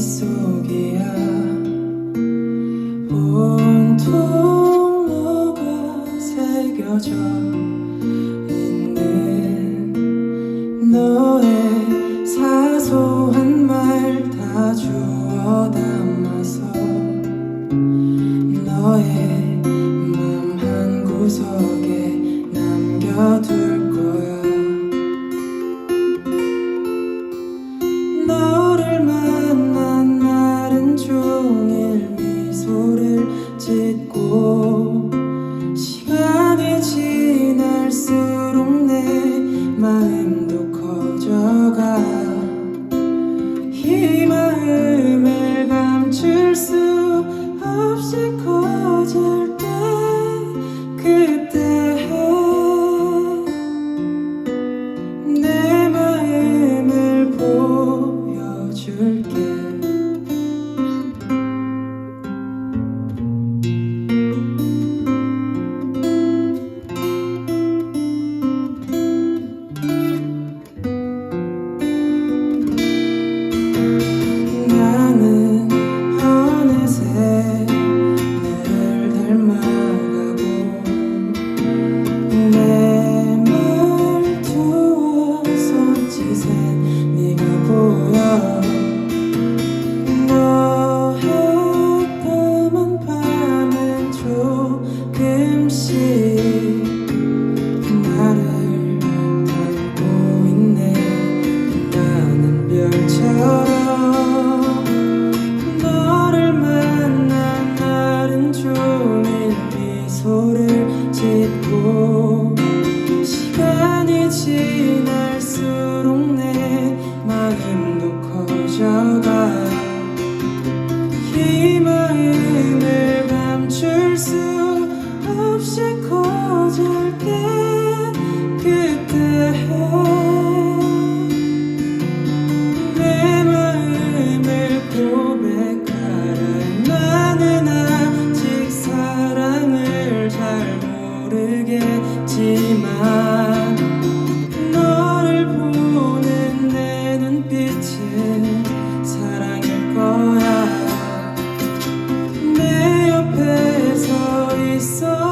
속이야. 온통 너가 새겨져 있는 너의 사소한 말 다 주워 담아서 너의 ku 그 나를 달고 있네. 나는 별처럼 너를 보는 내 눈빛은 사랑일 거야. 내 옆에서 있어.